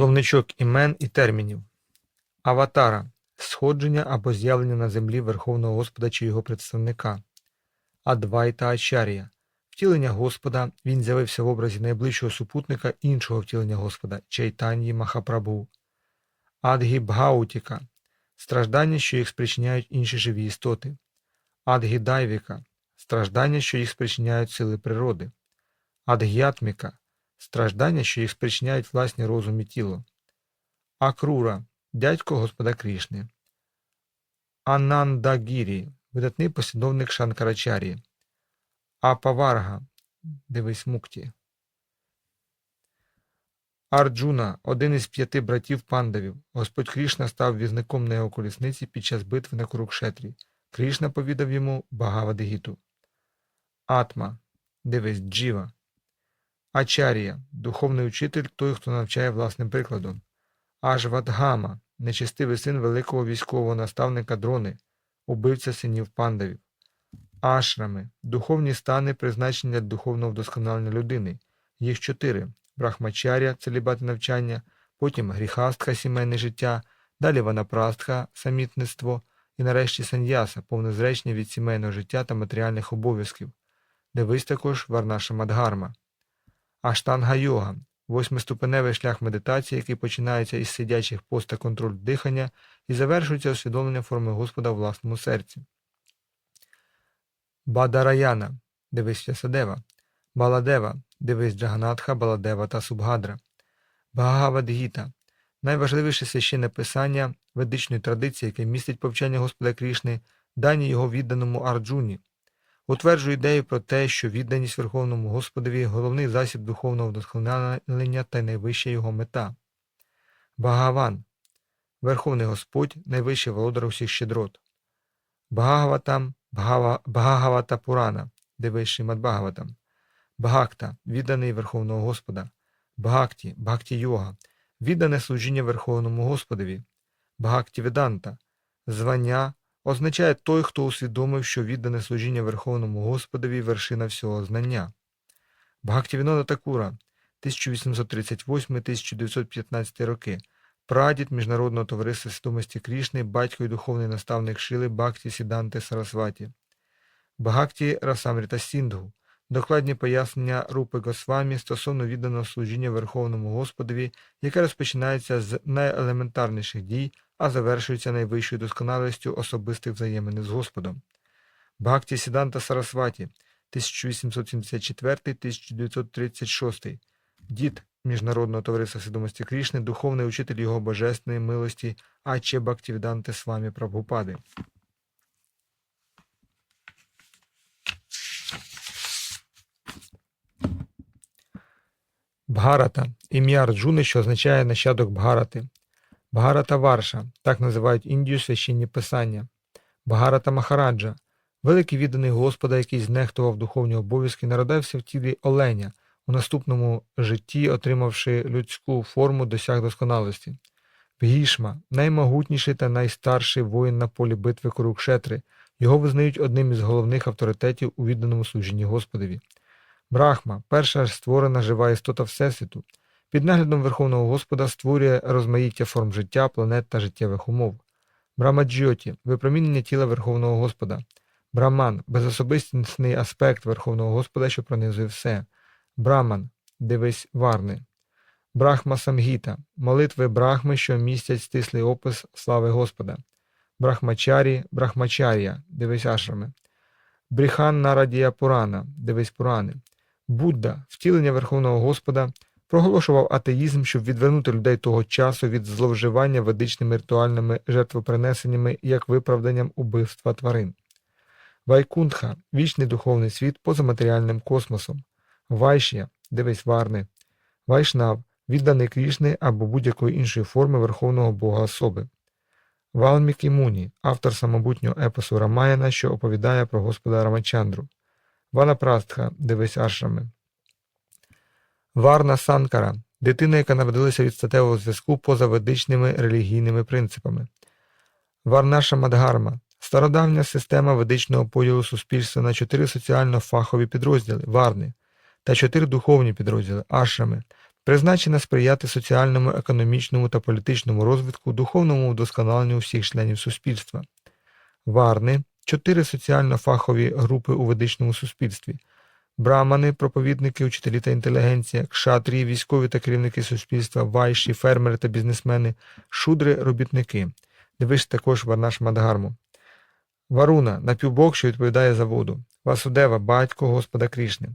Словничок імен і термінів. Аватара сходження або з'явлення на землі Верховного Господа чи його представника. Адвайта Ачар'я втілення Господа. Він з'явився в образі найближчого супутника іншого втілення Господа Чайтанії Махапрабху. Адгі Бгаутіка страждання, що їх спричиняють інші живі істоти. Адгі Дайвіка страждання, що їх спричиняють сили природи. Адг'ятміка страждання, що їх спричиняють власні розум і тіло. Акрура дядько Господа Крішни. Анандагірі видатний послідовник Шанкарачарі. Апаварга дивись мукті. Арджуна один із п'яти братів пандавів. Господь Крішна став візником на його колісниці під час битви на Курукшетрі. Крішна повідав йому Багавадгіту. Атма дивись Джіва. Ачарія духовний учитель той, хто навчає власним прикладом. Ажвадгама нечестивий син великого військового наставника дрони, убивця синів пандавів. Ашрами духовні стани, призначені для духовного вдосконалення людини. Їх чотири брахмачаря, целібат навчання, потім гріхастха, сімейне життя, далі ванапрастха, самітництво і нарешті саньяса, повне зречення від сімейного життя та матеріальних обов'язків. Дивись також Варнаша Мадгарма. Аштанга йога восьмиступеневий шлях медитації, який починається із сидячих пост та контроль дихання і завершується усвідомленням форми Господа в власному серці. Бадараяна дивись Вясадева, Баладева дивись Джаганатха, Баладева та Субгадра, Бхагавадгіта найважливіше священне писання ведичної традиції, яке містить повчання Господа Крішни, дані його відданому Арджуні. Утверджує ідею про те, що відданість Верховному Господові головний засіб духовного вдосконалення та найвища його мета. Багаван Верховний Господь найвищий володар усіх щедрот. Бхагаватам Бхава, Бхагавата Пурана, дивись Шимад Бхагаватам. Бхакта відданий Верховного Господа. Бхакті, Бхакті Йога, віддане служіння Верховному Господові. Бхакті Веданта, звання означає той, хто усвідомив, що віддане служіння Верховному Господові вершина всього знання. Бхактівінода Такура 1838-1915 роки, прадід Міжнародного товариства свідомості Крішни, батько і духовний наставник Шили Бхакті Сіданти Сарасваті. Бхакті Расамріта Сіндгу, докладні пояснення Рупи Госвамі стосовно відданого служіння Верховному Господові, яке розпочинається з найелементарніших дій, а завершується найвищою досконалістю особистих взаємин з Господом. Бхакті Сіданта Сарасваті 1874-1936, дід Міжнародного товариства свідомості Крішни, духовний учитель його божественної милості Аче Бхактівіданти Свамі Прабхупади. Бхарата ім'я Арджуни, що означає нащадок Бхарати. Бхарата Варша, так називають Індію священні писання. Бхарата Махараджа, великий відданий Господа, який знехтував духовні обов'язки, народився в тілі оленя, у наступному житті, отримавши людську форму, досяг досконалості. Бгішма наймогутніший та найстарший воїн на полі битви Курукшетри, його визнають одним із головних авторитетів у відданому служінні Господові. Брахма перша створена жива істота Всесвіту, під наглядом Верховного Господа створює розмаїття форм життя, планет та життєвих умов. Брамаджйоті випромінення тіла Верховного Господа. Браман безособистісний аспект Верховного Господа, що пронизує все. Браман дивись варни. Брахма Самгіта молитви Брахми, що містять стислий опис слави Господа. Брахмачарі, Брахмачарія, дивись ашрами. Бріхан Нарадія Пурана, дивись Пурани. Будда, втілення Верховного Господа, проголошував атеїзм, щоб відвернути людей того часу від зловживання ведичними ритуальними жертвопринесеннями як виправданням убивства тварин. Вайкунтха вічний духовний світ поза матеріальним космосом. Вайш'я, дивись варни. Вайшнав відданий Крішни або будь-якої іншої форми Верховного Бога особи. Валмікі Муні, автор самобутнього епосу Рамаяна, що оповідає про Господа Рамачандру. Ванапрастха, дивись ашрами. Варна Санкара дитина, яка народилася від статевого зв'язку поза ведичними релігійними принципами. Варнаша Мадгарма стародавня система ведичного поділу суспільства на чотири соціально-фахові підрозділи варни та чотири духовні підрозділи ашрами, призначена сприяти соціальному, економічному та політичному розвитку, духовному вдосконаленню всіх членів суспільства. Варни чотири соціально-фахові групи у ведичному суспільстві. Брамани, проповідники, учителі та інтелігенція, кшатрії, військові та керівники суспільства, вайші, фермери та бізнесмени, шудри, робітники. Дивись також Варнаш Мадгарму. Варуна напівбог, що відповідає за воду. Васудева, батько Господа Крішни.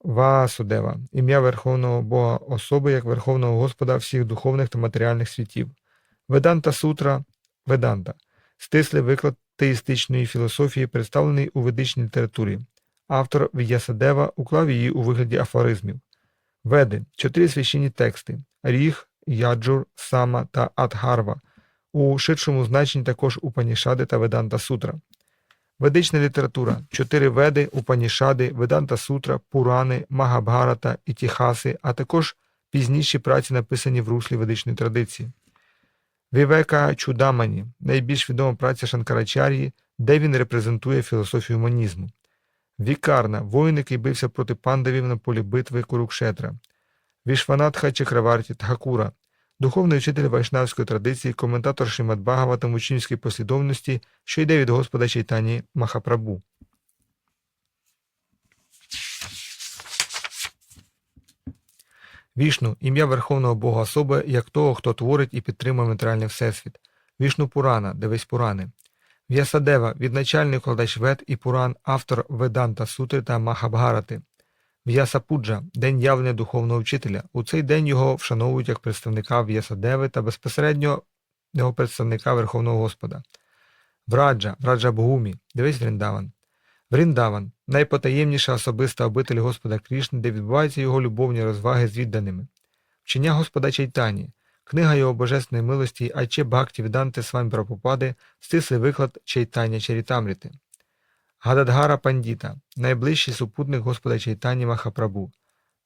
Васудева ім'я Верховного Бога особи як Верховного Господа всіх духовних та матеріальних світів. Веданта Сутра Веданта. Стислий виклад теїстичної філософії, представлений у ведичній літературі. Автор В'ясадева уклав її у вигляді афоризмів. Веди чотири священні тексти Ріг, Яджур, Сама та Адгарва. У ширшому значенні також Упанішади та Веданта Сутра. Ведична література чотири веди, Упанішади, Веданта Сутра, Пурани, Магабгарата, Ітіхаси, а також пізніші праці, написані в руслі ведичної традиції. Вівека Чудамані найбільш відома праця Шанкарачарії, де він репрезентує філософію монізму. Вікарна воїн, який бився проти пандавів на полі битви Курукшетра. Вішванатха Чакраварті Тхакура, духовний вчитель вайшнавської традиції, коментатор Шримад Бхагаватам в послідовності, що йде від Господа Чайтані Махапрабу. Вішну ім'я Верховного Бога особи, як того, хто творить і підтримує матеріальний всесвіт. Вішну Пурана, дивись Пурани. В'ясадева, відначальний кладач Вед і Пуран, автор Веданта Сутри та Махабгарати. В'ясапуджа – день явлення духовного вчителя. У цей день його вшановують як представника В'ясадеви та безпосередньо його представника Верховного Господа. Враджа, Враджа Богумі, дивись Вріндаван. Вріндаван – найпотаємніша особиста обитель Господа Крішни, де відбуваються його любовні розваги з відданими. Вчення Господа Чайтані, книга його божественної милості Аче Бхакті Віданти Свамі Прабхупади, стислий виклад Чайтання Чарітамріти. Гададгара Пандіта – найближчий супутник Господа Чайтані Махапрабу.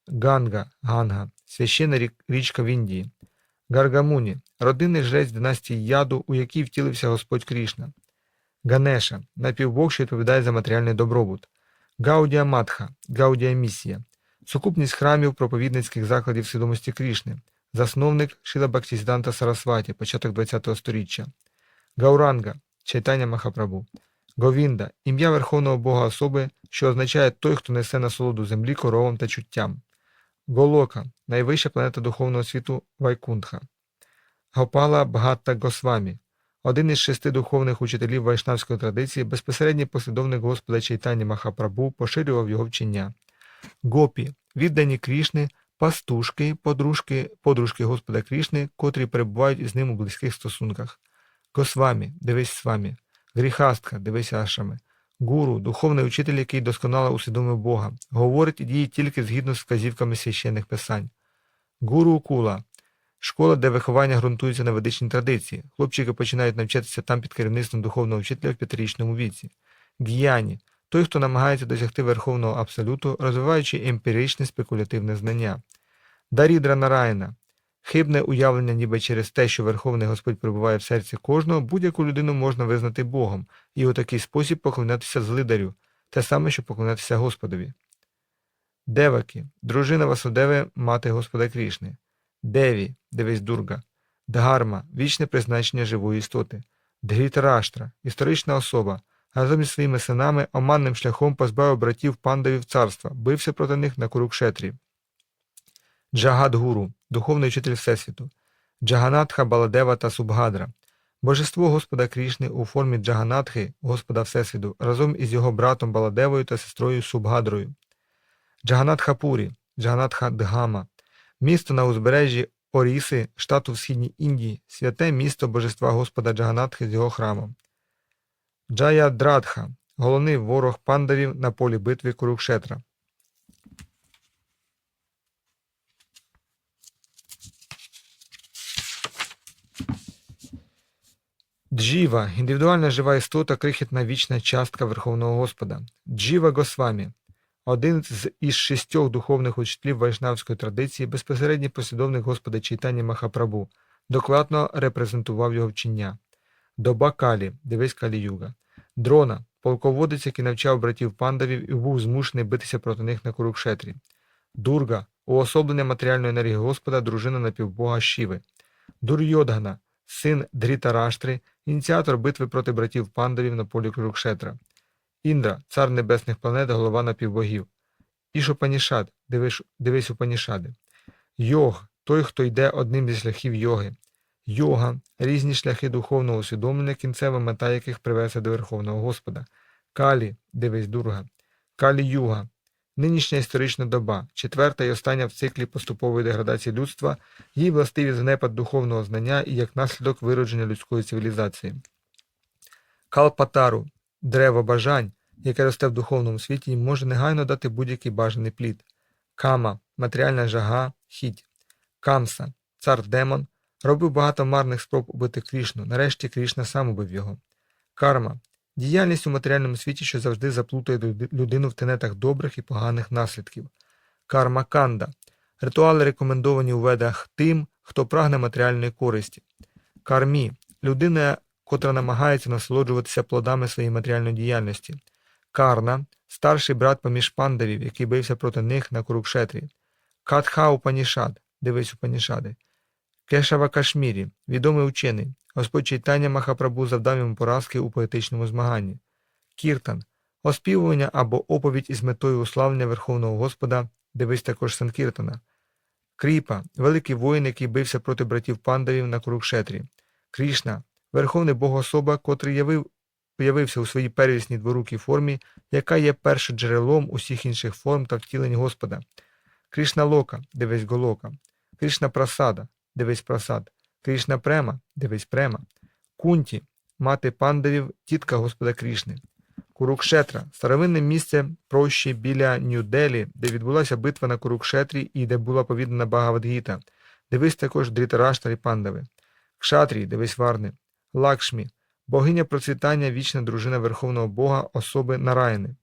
Ганга, Ганга – священна річка в Індії. Гаргамуні – родинний жрець династії Яду, у якій втілився Господь Крішна. Ганеша – напівбог, що відповідає за матеріальний добробут. Гаудія Матха – Гаудія Місія. Сукупність храмів проповідницьких закладів свідомості Крішни. Засновник Шіла Бактісіданта Сарасваті, початок ХХ століття. Гауранга – Чайтання Махапрабу. Говінда – ім'я Верховного Бога особи, що означає той, хто несе насолоду землі, коровам та чуттям. Голока – найвища планета духовного світу Вайкунтха. Гопала Бхатта Госвамі – один із шести духовних учителів вайшнавської традиції, безпосередній послідовник Господа Чайтані Махапрабу, поширював його вчення. Гопі – віддані Крішни, пастушки, подружки, подружки Господа Крішни, котрі перебувають із ним у близьких стосунках. Госвамі – дивись свамі. Гріхастка, дивися ашами. Гуру, духовний учитель, який досконало усвідомив Бога, говорить і діє тільки згідно з вказівками священних писань. Гуру Кула школа, де виховання ґрунтується на ведичній традиції. Хлопчики починають навчатися там під керівництвом духовного вчителя в п'ятирічному віці. Г'яні той, хто намагається досягти верховного абсолюту, розвиваючи емпіричне спекулятивне знання. Дарідра Нараяна Хибне уявлення, ніби через те, що Верховний Господь перебуває в серці кожного, будь-яку людину можна визнати Богом і у такий спосіб поклонятися злидарю, те саме, що поклонятися Господові. Деваки, дружина Васудеви, мати Господа Крішни. Деві, дивись Дурга. Дгарма вічне призначення живої істоти. Дгрітараштра історична особа, разом зі своїми синами оманним шляхом позбавив братів пандавів царства, бився проти них на Курукшетрі. Джагадгуру духовний вчитель Всесвіту, Джаганатха Баладева та Субгадра, божество Господа Крішни у формі Джаганатхи, Господа Всесвіту, разом із його братом Баладевою та сестрою Субгадрою, Джаганатха Пурі, Джаганатха Дгама, місто на узбережжі Оріси, штату в Східній Індії, святе місто божества Господа Джаганатхи з його храмом, Джая Драдха, головний ворог пандавів на полі битви Курукшетра. Джіва – індивідуальна жива істота, крихітна вічна частка Верховного Господа. Джіва Госвамі – один з із шістьох духовних учителів вайшнавської традиції, безпосередній послідовник Господа Чайтані Махапрабу, докладно репрезентував його вчення. Доба Калі – дивись Калі-юга. Дрона – полководець, який навчав братів пандавів і був змушений битися проти них на Курукшетрі. Дурга – уособлення матеріальної енергії Господа, дружина напівбога Шіви. Дурйодгана, син Дрітараштри, ініціатор битви проти братів пандавів на полі Курукшетра. Індра, цар небесних планет, голова напівбогів. Ішопанішад, дивись Упанішади. Йог, той, хто йде одним зі шляхів йоги. Йога різні шляхи духовного усвідомлення, кінцева мета яких привезе до Верховного Господа. Калі, дивись Дурга. Калі Юга. Нинішня історична доба, четверта і остання в циклі поступової деградації людства, їй властиві занепад духовного знання і як наслідок виродження людської цивілізації. Калпатару, дерево бажань, яке росте в духовному світі, може негайно дати будь-який бажаний плід. Кама, матеріальна жага, хіть. Камса, цар демон, робив багато марних спроб убити Крішну. Нарешті Крішна сам убив його. Карма діяльність у матеріальному світі, що завжди заплутує людину в тенетах добрих і поганих наслідків. Карма канда ритуали рекомендовані у ведах тим, хто прагне матеріальної користі. Кармі людина, котра намагається насолоджуватися плодами своєї матеріальної діяльності. Карна старший брат поміж пандавів, який бився проти них на Курукшетрі. Катха Упанішад, дивись Упанішади. Кешава Кашмірі, відомий учений. Господь читання Махапрабу завдав йому поразки у поетичному змаганні. Кіртан оспівування або оповідь із метою уславлення Верховного Господа, дивись також Санкіртана. Кріпа великий воїн, який бився проти братів пандавів на Курукшетрі. Крішна верховний богособа, котрий явив, появився у своїй первісній дворукій формі, яка є першоджерелом усіх інших форм та втілень Господа. Кришна Лока, дивись Голока. Кришна Прасада, дивись Прасад. Кришна Према, дивись Према. Кунті, мати пандавів, тітка Господа Крішни. Курукшетра старовинне місце прощі біля Нью-Делі, де відбулася битва на Курукшетрі і де була повідана Багавадгіта. Дивись також Дрітараштар і пандави. Кшатрі, дивись Варни. Лакшмі, богиня процвітання, вічна дружина Верховного Бога, особи Нараяни.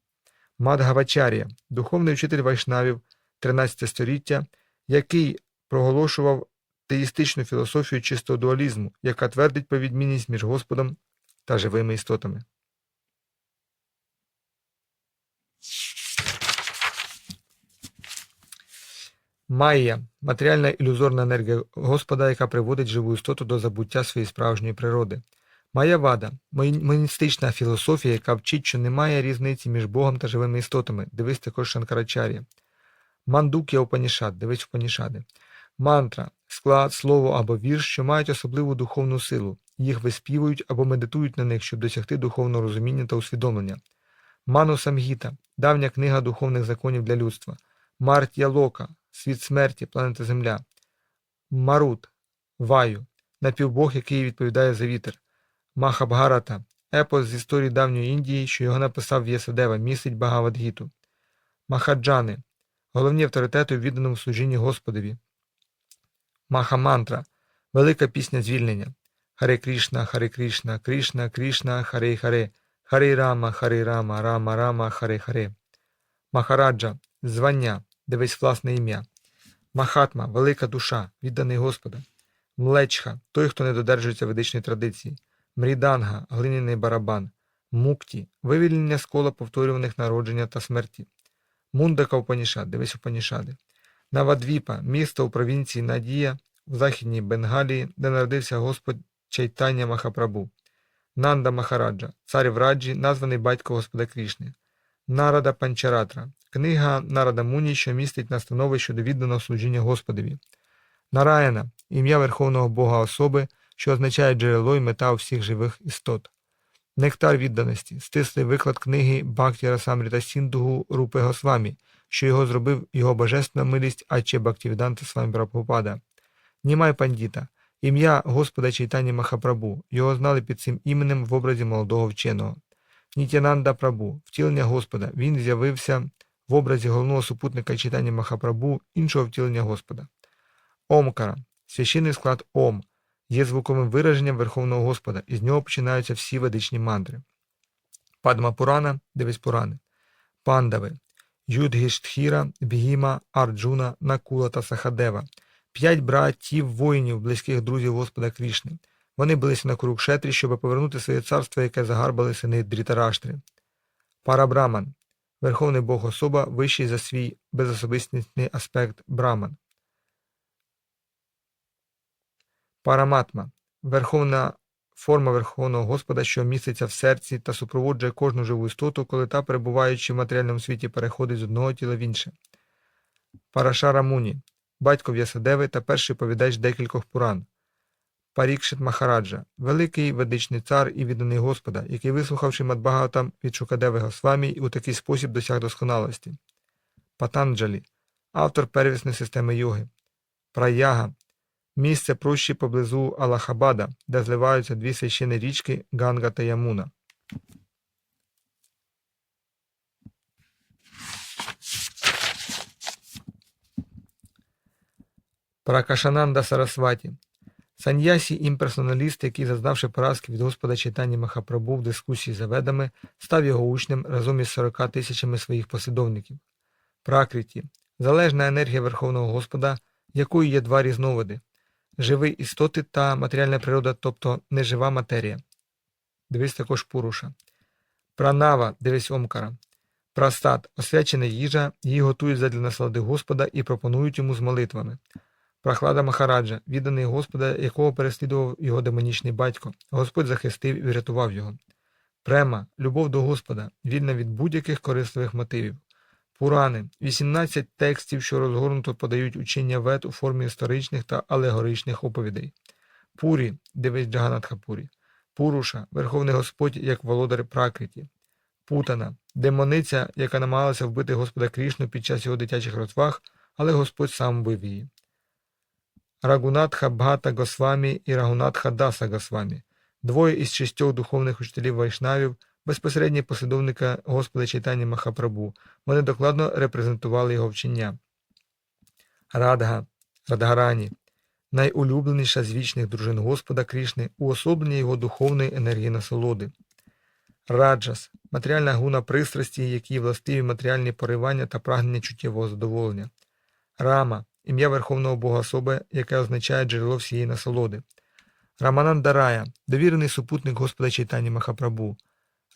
Мадгавачарія, духовний вчитель вайшнавів 13 століття, який проголошував теїстичну філософію чистого дуалізму, яка твердить про відмінність між Господом та живими істотами. Майя матеріальна ілюзорна енергія Господа, яка приводить живу істоту до забуття своєї справжньої природи. Майявада моністична філософія, яка вчить, що немає різниці між Богом та живими істотами. Дивись також Шанкарачарі. Мандукія Упанішад, дивись Упанішади. Мантра склад, слово або вірш, що мають особливу духовну силу. Їх виспівують або медитують на них, щоб досягти духовного розуміння та усвідомлення. Ману Самгіта давня книга духовних законів для людства. Мартія Лока світ смерті, планета Земля. Марут Ваю напівбог, який відповідає за вітер. Махабгарата епос з історії давньої Індії, що його написав В'єсадева, містить Багавадгіту. Махаджани головні авторитети у відданому служінні Господові. Махамантра велика пісня звільнення. Харе Кришна, Харе Кришна, Кришна, Кришна, Харе Харе, Харе Рама, Харе Рама, Рама Рама, Харе Харе. Махараджа звання, дивись власне ім'я. Махатма велика душа, відданий Господа. Млечха той, хто не додержується ведичної традиції. Мріданга глиняний барабан. Мукті вивільнення з кола повторюваних народження та смерті. Мундака Упанішад, дивись Упанішади. Навадвіпа місто у провінції Надія в Західній Бенгалії, де народився Господь Чайтання Махапрабу. Нанда Махараджа, цар в Раджі, названий батько Господа Крішни. Нарада Панчаратра, книга Нарада Муні, що містить настанови щодо відданого служіння Господові. Нараяна ім'я Верховного Бога особи, що означає джерело і мета всіх живих істот. Нектар відданості, стислий виклад книги Бхакті Расамріта Сіндугу Рупи Госвамі, що його зробив його божественна милість Аче Бхактівіданта Свамі Прабхупада. Німай Пандіта, ім'я Господа Чайтані Махапрабу, його знали під цим іменем в образі молодого вченого. Нітянанда Прабу, втілення Господа, він з'явився в образі головного супутника читання Махапрабу, іншого втілення Господа. Омкара, священний склад Ом, є звуковим вираженням Верховного Господа, і з нього починаються всі ведичні мантри. Падма Пурана, дивись Пурани. Пандави, Юдгіштхіра, Бігіма, Арджуна, Накула та Сахадева. П'ять братів воїнів, близьких друзів Господа Крішни. Вони билися на Курукшетрі, щоб повернути своє царство, яке загарбали сини Дрітараштри. Парабраман Верховний Бог особа вищий за свій безособистісний аспект Браман. Параматма верховна форма Верховного Господа, що міститься в серці та супроводжує кожну живу істоту, коли та, перебуваючи в матеріальному світі, переходить з одного тіла в інше. Парашара Муні батько В'ясадеви та перший повідач декількох пуран. Парікшит Махараджа, великий ведичний цар і відданий Господа, який, вислухавши Мадбагатам від Шукадеви Госвамі, у такий спосіб досяг досконалості. Патанджалі, автор первісної системи йоги. Праяга, місце прощі поблизу Аллахабада, де зливаються дві священні річки Ганга та Ямуна. Пракашананда Сарасваті Саньясі імперсоналіст, який, зазнавши поразки від Господа читання Махапрабу в дискусії за ведами, став його учнем разом із 40 тисячами своїх послідовників. Пракриті залежна енергія Верховного Господа, якою є два різновиди живі істоти та матеріальна природа, тобто нежива матерія. Дивись також Пуруша. Пранава, дивись Омкара. Прастат освячена їжа, її готують задля наслади Господа і пропонують йому з молитвами. Прохлада Махараджа, відданий Господа, якого переслідував його демонічний батько. Господь захистив і врятував його. Према, любов до Господа, вільна від будь-яких корисливих мотивів. Пурани 18 текстів, що розгорнуто подають учення вет у формі історичних та алегоричних оповідей. Пурі, дивись Джаганатхапурі. Пуруша, Верховний Господь як володар Пракриті. Путана, демониця, яка намагалася вбити Господа Крішну під час його дитячих розваг, але Господь сам вбив її. Рагунатха Бхата Госвамі і Рагунатха Даса Госвамі, двоє із шістьох духовних учителів вайшнавів, безпосередні послідовника Господа Чайтані Махапрабу, вони докладно репрезентували його вчення. Радга, Радгарані, найулюбленіша з вічних дружин Господа Крішни, уособлення його духовної енергії насолоди. Раджас матеріальна гуна пристрасті, які властиві матеріальні поривання та прагнення чуттєвого задоволення. Рама ім'я Верховного Бога особи, яке означає джерело всієї насолоди. Раманандарая довірений супутник Господа Чайтані Махапрабу.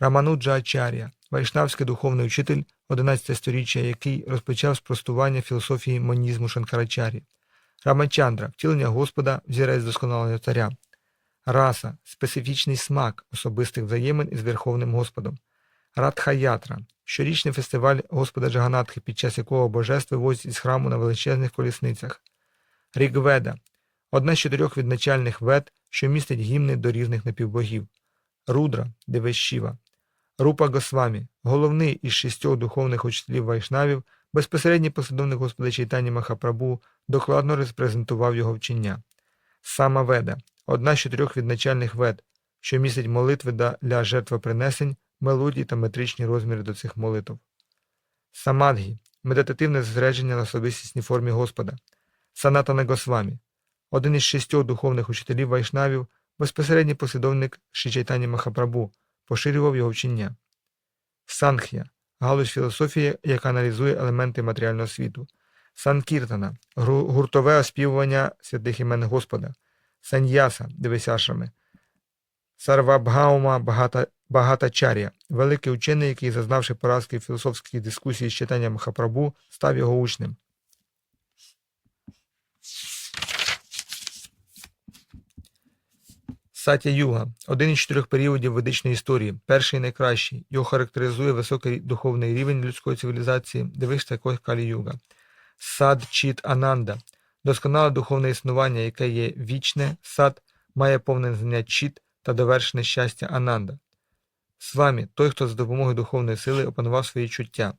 Рамануджа Ачар'я, вайшнавський духовний учитель 11 сторіччя, який розпочав спростування філософії монізму Шанкарачарі. Рамачандра втілення Господа, взірець досконалого царя. Раса специфічний смак особистих взаємин із Верховним Господом. Радхаятра щорічний фестиваль Господа Джаганатхи, під час якого божеств вивозять із храму на величезних колісницях. Рігведа одна з чотирьох відначальних вед, що містить гімни до різних напівбогів. Рудра Девещіва. Рупа Госвамі, головний із шістьох духовних учителів вайшнавів, безпосередній послідовник Господа Чайтані Махапрабу, докладно репрезентував його вчення. Сама Веда одна з чотирьох відначальних вед, що містить молитви для жертвопринесень, мелодії та метричні розміри до цих молитв. Самадгі медитативне зосередження на особистісній формі Господа. Санатана Госвамі один із шістьох духовних учителів вайшнавів, безпосередній послідовник Шичайтані Махапрабу, поширював його вчення. Санх'я галузь філософії, яка аналізує елементи матеріального світу. Санкіртана гуртове оспівування святих імен Господа. Саньяса Девисяшами. Сарвабгаума Багата, Багатачар'я, великий учений, який, зазнавши поразки в філософській дискусії з читанням Махапрабу, став його учнем. Сатя Юга один із чотирьох періодів ведичної історії, перший і найкращий. Його характеризує високий духовний рівень людської цивілізації, дивись також Калі Юга. Сад Чіт Ананда досконале духовне існування, яке є вічне, сад, має повне знання чіт та довершене щастя Ананда. Свамі той, хто за допомогою духовної сили опанував свої чуття.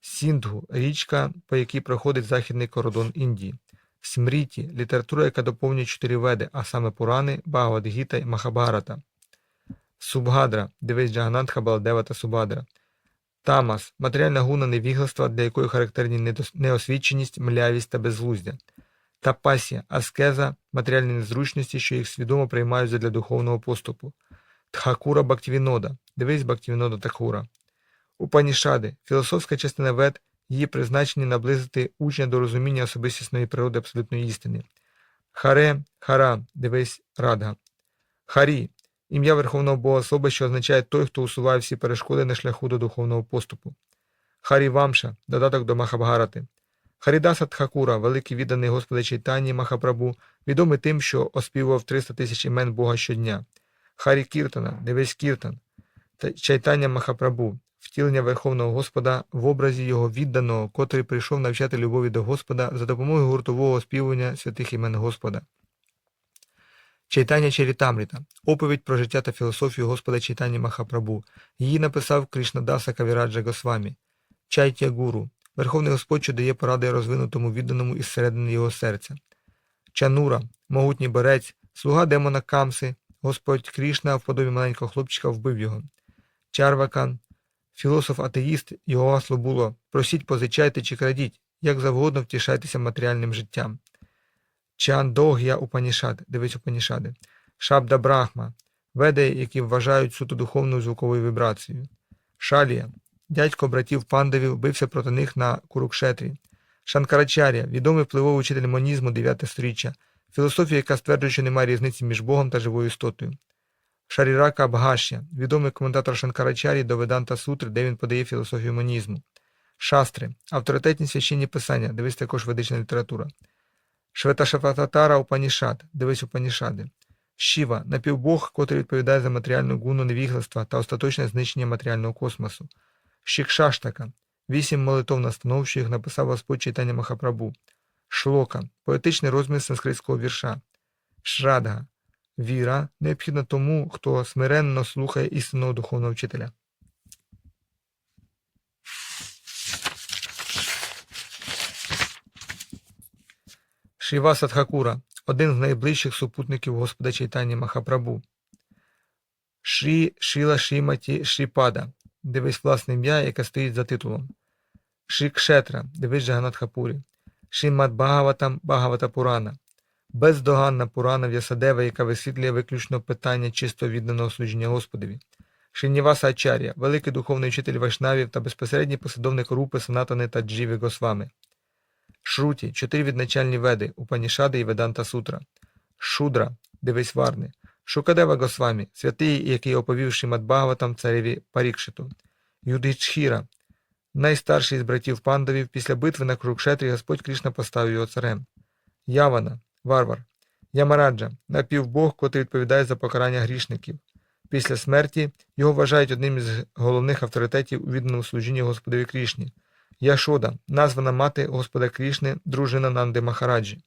Сіндгу річка, по якій проходить західний кордон Індії. Смріті література, яка доповнює чотири веди, а саме Пурани, Багавадгіта і Махабарата. Субгадра, дивись Джаганатха, Баладева та Субгадра. Тамас матеріальна гуна невігластва, для якої характерні неосвіченість, млявість та безглуздя. Тапасія аскеза, матеріальні незручності, що їх свідомо приймають для духовного поступу. Тхакура Бактівінода, дивись Бактівінода Тхакура. Упанішади філософська частина вед, її призначені наблизити учня до розуміння особистісної природи абсолютної істини. Харе, хара, дивись Радга. Харі ім'я Верховного Бога що означає той, хто усуває всі перешкоди на шляху до духовного поступу. Харі Вамша, додаток до Махабгарати. Харідаса Тхакура, великий відданий Господа Чайтані Махапрабу, відомий тим, що оспівував 300 тисяч імен Бога щодня. Харі Кіртана, дивись Кіртан, та Чайтання Махапрабу, втілення Верховного Господа в образі його відданого, котрий прийшов навчати любові до Господа за допомогою гуртового оспівування святих імен Господа. Чайтання Чарітамріта оповідь про життя та філософію Господа Чайтані Махапрабу. Її написав Кришнадаса Кавіраджа Госвамі. Чайтя Гуру Верховний Господь, що дає поради розвинутому відданому із середини його серця. Чанура, могутній борець, слуга демона Камси, Господь Крішна в подобі маленького хлопчика вбив його. Чарвакан, філософ-атеїст, його гасло було просіть, позичайте чи крадіть, як завгодно втішайтеся матеріальним життям. Чандог'я Упанішад, дивись Упанішади. Шабда Брахма, веди, які вважають суто духовною звуковою вібрацією. Шалія, дядько братів пандавів, бився проти них на Курукшетрі. Шанкарачаря, відомий впливовий учитель монізму 9 сторіччя, філософія, яка стверджує, що немає різниці між Богом та живою істотою. Шарірака Абгашя, відомий коментатор Шанкарачарі до Веданта Сутри, де він подає філософію монізму. Шастри, авторитетні священні писання, дивись також ведична література. Шветашапататара Упанішад, дивись Упанішади. Шіва, напівбог, котрий відповідає за матеріальну гуну невігластва та остаточне знищення матеріального космосу. Шікшаштака, вісім молитов настановчих написав Господь читання Махапрабу. Шлока, поетичний розмір санскритського вірша. Шрадга, віра необхідна тому, хто смиренно слухає істинного духовного вчителя. Шіва Садхакура один з найближчих супутників Господа Чайтані Махапрабу. Шрі Шіла Шіматі Шріпада. Дивись власне ім'я, яке стоїть за титулом. Шрі Кшетра. Дивись Джаганат Хапурі. Шримад Бхагаватам Бхагавата Пурана. Бездоганна Пурана В'ясадева, яка висвітлює виключно питання чисто відданого служіння Господові. Шрініваса Ачар'я, великий духовний вчитель вайшнавів та безпосередній послідовник Рупи, Санатани та Джіві Госвами. Шруті, чотири відначальні веди, Упанішади і Веданта Сутра. Шудра, дивись Варни. Шукадева Госвамі, святий, який оповів Шримад Бхагаватам цареві Парікшиту. Юдичхіра, найстарший з братів пандавів, після битви на Крукшетрі Господь Кришна поставив його царем. Явана, варвар. Ямараджа, напівбог, котрий відповідає за покарання грішників. Після смерті його вважають одним із головних авторитетів у відданому служінні Господові Крішні. Яшода, названа мати Господа Крішни, дружина Нанди Махараджі.